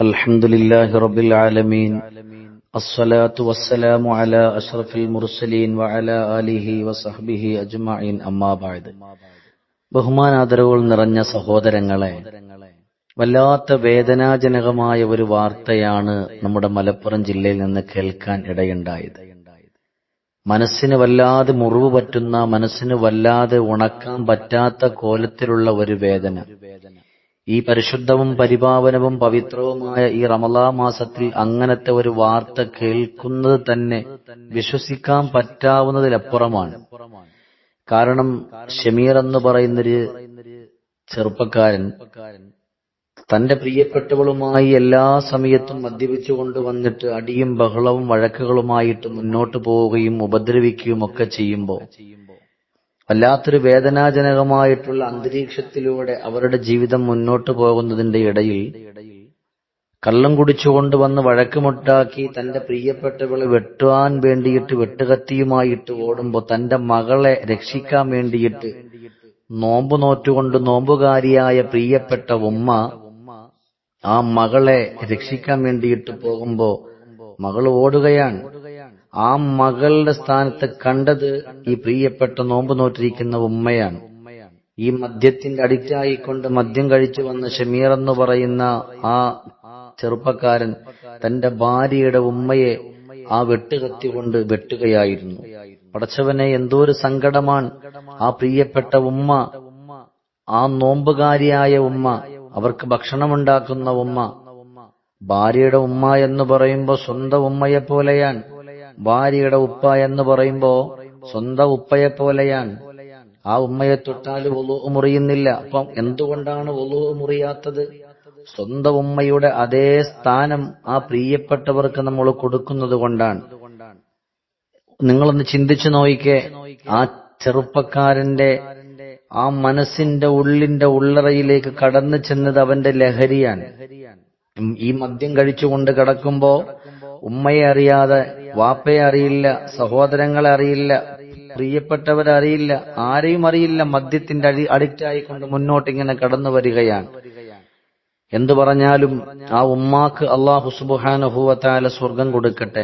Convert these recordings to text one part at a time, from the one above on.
الحمد لله رب العالمين الصلاة والسلام على أشرف المرسلين وعلى آله وصحبه أجمعين أما بعد ബഹുമാനാദരവുകൾ നിറഞ്ഞ സഹോദരങ്ങളെ വല്ലാത്ത വേദനാജനകമായ ഒരു വാർത്തയാണ് നമ്മുടെ മലപ്പുറം ജില്ലയിൽ നിന്ന് കേൾക്കാൻ ഇടയുണ്ടായത് മനസ്സിന് വല്ലാതെ മുറിവ് പറ്റുന്ന മനസ്സിന് വല്ലാതെ ഉണക്കാൻ പറ്റാത്ത കോലത്തിലുള്ള ഒരു വേദന ഈ പരിശുദ്ധവും പരിപാവനവും പവിത്രവുമായ ഈ റമലാ മാസത്തിൽ അങ്ങനത്തെ ഒരു വാർത്ത കേൾക്കുന്നത് തന്നെ വിശ്വസിക്കാൻ പറ്റാവുന്നതിലപ്പുറമാണ്. കാരണം ഷമീർ എന്ന് പറയുന്നൊരു ചെറുപ്പക്കാരൻ തന്റെ പ്രിയപ്പെട്ടവളുമായി എല്ലാ സമയത്തും മദ്യപിച്ചു കൊണ്ടുവന്നിട്ട് അടിയും ബഹളവും വഴക്കുകളുമായിട്ട് മുന്നോട്ട് പോവുകയും ഉപദ്രവിക്കുകയും ഒക്കെ ചെയ്യുമ്പോൾ വല്ലാത്തൊരു വേദനാജനകമായിട്ടുള്ള അന്തരീക്ഷത്തിലൂടെ അവരുടെ ജീവിതം മുന്നോട്ട് പോകുന്നതിന്റെ ഇടയിൽ കള്ളം കുടിച്ചുകൊണ്ട് വന്ന് വഴക്കുമുട്ടാക്കി തന്റെ പ്രിയപ്പെട്ടവളെ വെട്ടുവാൻ വേണ്ടിയിട്ട് വെട്ടുകത്തിയുമായിട്ട് ഓടുമ്പോൾ തന്റെ മകളെ രക്ഷിക്കാൻ വേണ്ടിയിട്ട് നോമ്പു നോറ്റുകൊണ്ട് നോമ്പുകാരിയായ പ്രിയപ്പെട്ട ഉമ്മ ആ മകളെ രക്ഷിക്കാൻ വേണ്ടിയിട്ട് പോകുമ്പോ മകൾ ഓടുകയാണ്. ആ മകളുടെ സ്ഥാനത്ത് കണ്ടത് ഈ പ്രിയപ്പെട്ട നോമ്പ് നോറ്റിരിക്കുന്ന ഉമ്മയാണ്. ഈ മദ്യത്തിന്റെ അഡിക്റ്റ് ആയിക്കൊണ്ട് മദ്യം കഴിച്ചു വന്ന ഷമീർ എന്ന് പറയുന്ന ആ ചെറുപ്പക്കാരൻ തന്റെ ഭാര്യയുടെ ഉമ്മയെ ആ വെട്ടുകത്തി കൊണ്ട് വെട്ടുകയായിരുന്നു. പടച്ചവനെ എന്തോ ഒരു സങ്കടമാണ്. ആ പ്രിയപ്പെട്ട ഉമ്മ ആ നോമ്പുകാരിയായ ഉമ്മ അവർക്ക് ഭക്ഷണമുണ്ടാക്കുന്ന ഉമ്മ ഭാര്യയുടെ ഉമ്മ എന്ന് പറയുമ്പോൾ സ്വന്തം ഉമ്മയെ പോലെയാണ് ഭാര്യയുടെ ഉപ്പ എന്ന് പറയുമ്പോ സ്വന്തം ഉപ്പയെ പോലെയാണ് ആ ഉമ്മയെ തൊട്ടാൽ ഒലു മുറിയുന്നില്ല. അപ്പം എന്തുകൊണ്ടാണ് ഒലു മുറിയാത്തത്? സ്വന്തം ഉമ്മയുടെ അതേ സ്ഥാനം ആ പ്രിയപ്പെട്ടവർക്ക് നമ്മൾ കൊടുക്കുന്നത് കൊണ്ടാണ്. നിങ്ങളൊന്ന് ചിന്തിച്ചു നോക്കിക്കേ. ആ ചെറുപ്പക്കാരന്റെ ആ മനസ്സിന്റെ ഉള്ളിന്റെ ഉള്ളറയിലേക്ക് കടന്നു ചെന്നത് അവന്റെ ലഹരിയാണ്. ഈ മദ്യം കഴിച്ചുകൊണ്ട് കിടക്കുമ്പോ ഉമ്മയെ അറിയാതെ വാപ്പയെ അറിയില്ല സഹോദരങ്ങളെ അറിയില്ല പ്രിയപ്പെട്ടവരെ അറിയില്ല ആരെയും അറിയില്ല മദ്യത്തിന്റെ അടി അഡിക്റ്റായിക്കൊണ്ട് മുന്നോട്ട് ഇങ്ങനെ കടന്നു വരികയാണ്. എന്തു പറഞ്ഞാലും ആ ഉമ്മാക്ക് അള്ളാഹു സുബുഹാനുഭൂവത്താല സ്വർഗം കൊടുക്കട്ടെ.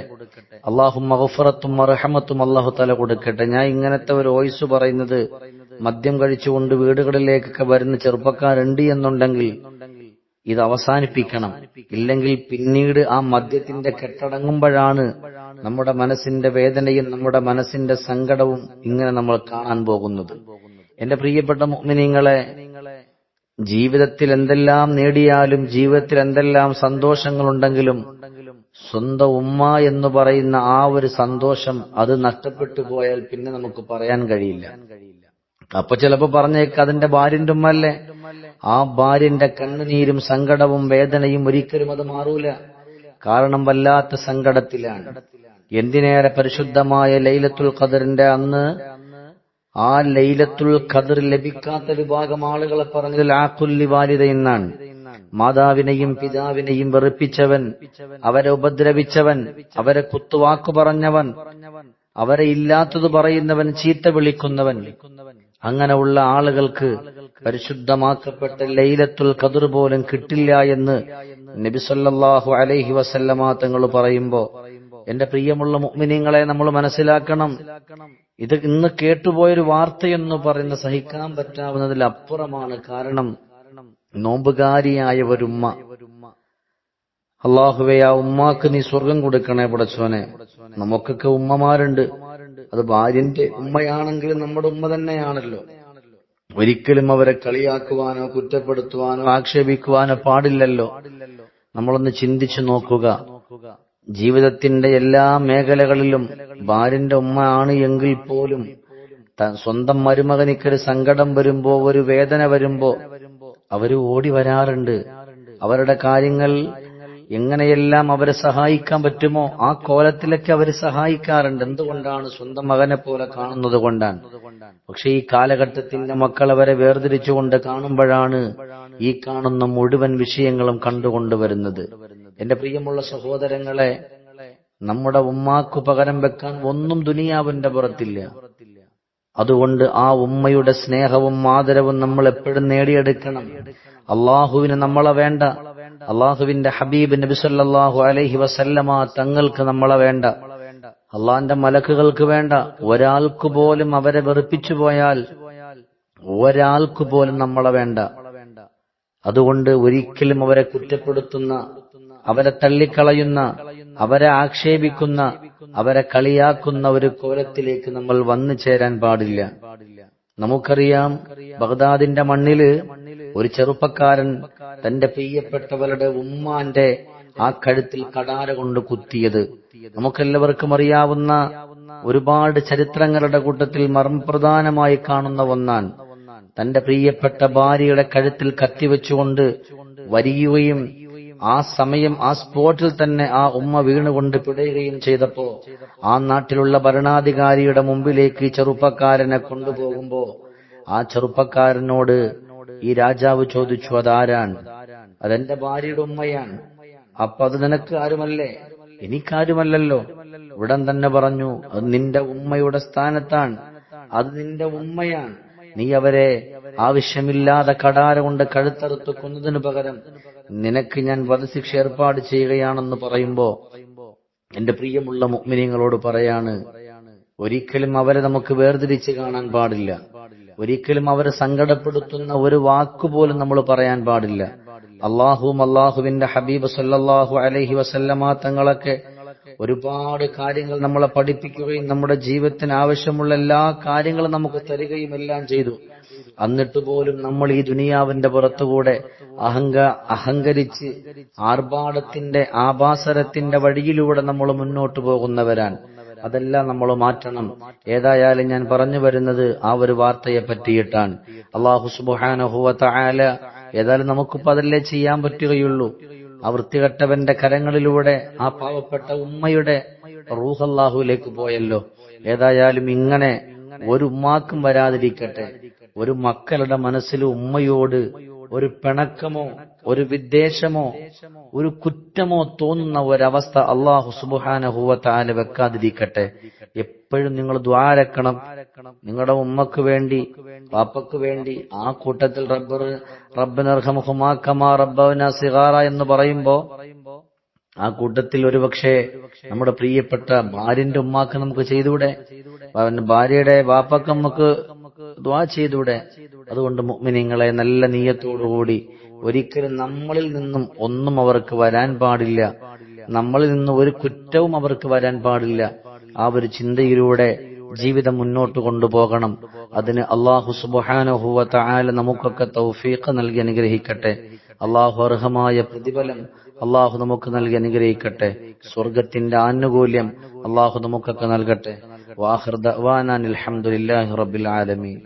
അള്ളാഹു മഹഫറത്തും മറഹമത്തും അള്ളാഹു തല കൊടുക്കട്ടെ. ഞാൻ ഇങ്ങനത്തെ ഒരു വോയിസ് പറയുന്നത് മദ്യം കഴിച്ചുകൊണ്ട് വീടുകളിലേക്കൊക്കെ വരുന്ന ചെറുപ്പക്കാരുണ്ട് എന്നുണ്ടെങ്കിൽ ഇത് അവസാനിപ്പിക്കണം. ഇല്ലെങ്കിൽ പിന്നീട് ആ മദ്യത്തിന്റെ കെട്ടടങ്ങുമ്പോഴാണ് നമ്മുടെ മനസ്സിന്റെ വേദനയും നമ്മുടെ മനസ്സിന്റെ സങ്കടവും ഇങ്ങനെ നമ്മൾ കാണാൻ പോകുന്നത്. എന്റെ പ്രിയപ്പെട്ട മുഗ്മിനിങ്ങളെ ജീവിതത്തിൽ എന്തെല്ലാം നേടിയാലും ജീവിതത്തിൽ എന്തെല്ലാം സന്തോഷങ്ങളുണ്ടെങ്കിലും സ്വന്തം ഉമ്മ എന്ന് പറയുന്ന ആ ഒരു സന്തോഷം അത് നഷ്ടപ്പെട്ടു പോയാൽ പിന്നെ നമുക്ക് പറയാൻ കഴിയില്ല. അപ്പൊ ചിലപ്പോ പറഞ്ഞേക്ക് അതിന്റെ ഭാര്യന്റെ ഉമ്മ അല്ലേ? ആ ഭാര്യന്റെ കണ്ണുനീരും സങ്കടവും വേദനയും ഒരിക്കലും അത് മാറൂല. കാരണം വല്ലാത്ത സങ്കടത്തിലാണ്. എന്തിനേറെ പരിശുദ്ധമായ ലൈലത്തുൽ ഖദറിന്റെ അന്ന്? ആ ലൈലത്തുൽ ഖദർ ലഭിക്കാത്ത വിഭാഗം ആളുകളെ പറഞ്ഞതിൽ ആക്കുല്ലി വാലിത എന്നാണ്. മാതാവിനെയും പിതാവിനെയും വെറുപ്പിച്ചവൻ അവരെ ഉപദ്രവിച്ചവൻ അവരെ കുത്തുവാക്കു പറഞ്ഞവൻ അവരെ ഇല്ലാത്തത് പറയുന്നവൻ ചീത്ത വിളിക്കുന്നവൻ. അങ്ങനെയുള്ള ആളുകൾക്ക് പരിശുദ്ധമാക്കപ്പെട്ട ലൈലത്തുൽ കതിർ പോലും കിട്ടില്ല എന്ന് നബിസല്ലാഹു അലൈഹി വസല്ലമ തങ്ങൾ പറയുമ്പോ എന്റെ പ്രിയമുള്ള മുഅ്മിനീങ്ങളെ നമ്മൾ മനസ്സിലാക്കണം. ഇത് ഇന്ന് കേട്ടുപോയൊരു വാർത്തയെന്ന് പറയുന്ന സഹിക്കാൻ പറ്റാവുന്നതിൽ അപ്പുറമാണ് കാരണം നോമ്പുകാരിയായ ഒരുമ്മ അള്ളാഹുവെ ആ ഉമ്മാക്ക് നീ സ്വർഗം കൊടുക്കണേ പടച്ചോനെ. നമുക്കൊക്കെ ഉമ്മമാരുണ്ട്. അത് ഭാര്യന്റെ ഉമ്മയാണെങ്കിൽ നമ്മുടെ ഉമ്മ തന്നെയാണല്ലോ. ഒരിക്കലും അവരെ കളിയാക്കുവാനോ കുറ്റപ്പെടുത്തുവാനോ ആക്ഷേപിക്കുവാനോ പാടില്ലല്ലോ. നമ്മളൊന്ന് ചിന്തിച്ചു നോക്കുക. ജീവിതത്തിന്റെ എല്ലാ മേഖലകളിലും ഭാര്യന്റെ ഉമ്മ ആണ് എങ്കിൽ പോലും സ്വന്തം മരുമകനിക്കൊരു സങ്കടം വരുമ്പോ ഒരു വേദന വരുമ്പോ അവർ ഓടി വരാറുണ്ട്. അവരുടെ കാര്യങ്ങൾ എങ്ങനെയെല്ലാം അവരെ സഹായിക്കാൻ പറ്റുമോ? ആ കോലത്തിലൊക്കെ അവർ സഹായിക്കാറുണ്ട്. എന്തുകൊണ്ടാണ് സ്വന്തം മകനെ പോലെ കാണുന്നത് കൊണ്ടാണ്? പക്ഷെ ഈ കാലഘട്ടത്തിന്റെ മക്കൾ അവരെ വേർതിരിച്ചുകൊണ്ട് കാണുമ്പോഴാണ് ഈ കാണുന്ന മുഴുവൻ വിഷയങ്ങളും കണ്ടുകൊണ്ടുവരുന്നത്. എന്റെ പ്രിയമുള്ള സഹോദരങ്ങളെ നമ്മുടെ ഉമ്മാക്കു പകരം വെക്കാൻ ഒന്നും ദുനിയാവിന്റെ പുറത്തില്ല. അതുകൊണ്ട് ആ ഉമ്മയുടെ സ്നേഹവും ആദരവും നമ്മൾ എപ്പോഴും നേടിയെടുക്കണം. അള്ളാഹുവിന് നമ്മളെ വേണ്ട. അള്ളാഹുവിന്റെ ഹബീബ് നബി സല്ലല്ലാഹു അലൈഹി വസല്ലമ തങ്ങൾക്ക് നമ്മളെ വേണ്ട. അള്ളാന്റെ മലക്കുകൾക്ക് വേണ്ട. ഒരാൾക്കു പോലും അവരെ വെറുപ്പിച്ചു പോയാൽ ഒരാൾക്കു പോലും നമ്മളെ വേണ്ട. അതുകൊണ്ട് ഒരിക്കലും അവരെ കുറ്റപ്പെടുത്തുന്ന അവരെ തള്ളിക്കളയുന്ന അവരെ ആക്ഷേപിക്കുന്ന അവരെ കളിയാക്കുന്ന ഒരു കോലത്തിലേക്ക് നമ്മൾ വന്നു ചേരാൻ പാടില്ല. നമുക്കറിയാം ബഗ്ദാദിന്റെ മണ്ണിൽ ഒരു ചെറുപ്പക്കാരൻ തന്റെ പ്രിയപ്പെട്ടവരുടെ ഉമ്മാന്റെ ആ കഴുത്തിൽ കടാര കൊണ്ട് കുത്തിയത്. നമുക്കെല്ലാവർക്കും അറിയാവുന്ന ഒരുപാട് ചരിത്രങ്ങളുടെ കൂട്ടത്തിൽ മർമ്മപ്രധാനമായി കാണുന്ന ഒന്നാൻ തന്റെ പ്രിയപ്പെട്ട ഭാര്യയുടെ കഴുത്തിൽ കത്തിവെച്ചുകൊണ്ട് വരികയും ആ സമയം ആ സ്പോട്ടിൽ തന്നെ ആ ഉമ്മ വീണുകൊണ്ട് പിടയുകയും ചെയ്തപ്പോ ആ നാട്ടിലുള്ള ഭരണാധികാരിയുടെ മുമ്പിലേക്ക് ചെറുപ്പക്കാരനെ കൊണ്ടുപോകുമ്പോ ആ ചെറുപ്പക്കാരനോട് ഈ രാജാവ് ചോദിച്ചു അതാരാണ്? അതെന്റെ ഭാര്യയുടെ ഉമ്മയാണ്. അപ്പൊ അത് നിനക്ക് ആരുമല്ലേ എനിക്കാരുമല്ലല്ലോ. ഉടൻ തന്നെ പറഞ്ഞു അത് നിന്റെ ഉമ്മയുടെ സ്ഥാനത്താണ്. അത് നിന്റെ ഉമ്മയാണ്. നീ അവരെ ആവശ്യമില്ലാതെ കടാര കൊണ്ട് കഴുത്തറുത്ത് കൊന്നതിനു പകരം നിനക്ക് ഞാൻ വധശിക്ഷ ഏർപ്പാട് ചെയ്യുകയാണെന്ന് പറയുമ്പോ എന്റെ പ്രിയമുള്ള മുഗ്മിനിങ്ങളോട് പറയാണ് ഒരിക്കലും അവരെ നമുക്ക് വേർതിരിച്ച് കാണാൻ പാടില്ല. ഒരിക്കലും അവരെ സങ്കടപ്പെടുത്തുന്ന ഒരു വാക്കുപോലും നമ്മൾ പറയാൻ പാടില്ല. അള്ളാഹുവും അള്ളാഹുവിന്റെ ഹബീബ് സല്ലാഹു അലഹി വസല്ലമാ തങ്ങളൊക്കെ ഒരുപാട് കാര്യങ്ങൾ നമ്മളെ പഠിപ്പിക്കുകയും നമ്മുടെ ജീവിതത്തിന് ആവശ്യമുള്ള എല്ലാ കാര്യങ്ങളും നമുക്ക് തരികയും എല്ലാം ചെയ്തു. എന്നിട്ട് പോലും നമ്മൾ ഈ ദുനിയാവിന്റെ പുറത്തുകൂടെ അഹങ്ക അഹങ്കരിച്ച് ആർഭാടത്തിന്റെ ആഭാസരത്തിന്റെ വഴിയിലൂടെ നമ്മൾ മുന്നോട്ട് പോകുന്നവരാൻ അതെല്ലാം നമ്മൾ മാറ്റണം. ഏതായാലും ഞാൻ പറഞ്ഞു വരുന്നത് ആ ഒരു വാർത്തയെ പറ്റിയിട്ടാണ്. അള്ളാഹു സുബാനഹുവ ആല ഏതായാലും നമുക്കിപ്പോ അതല്ലേ ചെയ്യാൻ പറ്റുകയുള്ളൂ. ആ വൃത്തികെട്ടവന്റെ കരങ്ങളിലൂടെ ആ പാവപ്പെട്ട ഉമ്മയുടെ റൂഹല്ലാഹുവിലേക്ക് പോയല്ലോ. ഏതായാലും ഇങ്ങനെ ഒരു ഉമ്മാക്കും വരാതിരിക്കട്ടെ. ഒരു മക്കളുടെ മനസ്സിൽ ഉമ്മയോട് ഒരു പിണക്കമോ ഒരു വിദ്വേഷമോ ഒരു കുറ്റമോ തോന്നുന്ന ഒരവസ്ഥ അള്ളാഹു സുബാനഹുവത്താൽ വെക്കാതിരിക്കട്ടെ. എപ്പോഴും നിങ്ങൾ ദ്വാരക്കണം നിങ്ങളുടെ ഉമ്മക്ക് വേണ്ടി പാപ്പക്ക് വേണ്ടി ആ കൂട്ടത്തിൽ റബ്ബർ റബ്ബനർഹമുഹുമാക്കമാ റബ്ബന സിഗാറ എന്ന് പറയുമ്പോ ആ കൂട്ടത്തിൽ ഒരുപക്ഷെ നമ്മുടെ പ്രിയപ്പെട്ട ഭാര്യന്റെ ഉമ്മാക്ക് നമുക്ക് ചെയ്തൂടെ ഭാര്യയുടെ വാപ്പക്ക് നമുക്ക് ദ്വാ ചെയ്തൂടെ അതുകൊണ്ട് മുഅ്മിനീങ്ങളെ നല്ല നീയത്തോടുകൂടി ഒരിക്കലും നമ്മളിൽ നിന്നും ഒന്നും അവർക്ക് വരാൻ പാടില്ല. നമ്മളിൽ നിന്ന് ഒരു കുറ്റവും അവർക്ക് വരാൻ പാടില്ല. ആ ഒരു ചിന്തയിലൂടെ ജീവിതം മുന്നോട്ട് കൊണ്ടുപോകണം. അതിന് അള്ളാഹു സുബാനുഹുവ താല നമുക്കൊക്കെ തൗഫീഖ് നൽകി അനുഗ്രഹിക്കട്ടെ. അള്ളാഹു അർഹമായ പ്രതിഫലം അള്ളാഹു നമുക്ക് നൽകി അനുഗ്രഹിക്കട്ടെ. സ്വർഗത്തിന്റെ ആനുകൂല്യം അള്ളാഹു നമുക്കൊക്കെ നൽകട്ടെ. വാഹൃദ് അലഹമുല്ലാഹി റബ്ബിൽ ആലമീൻ.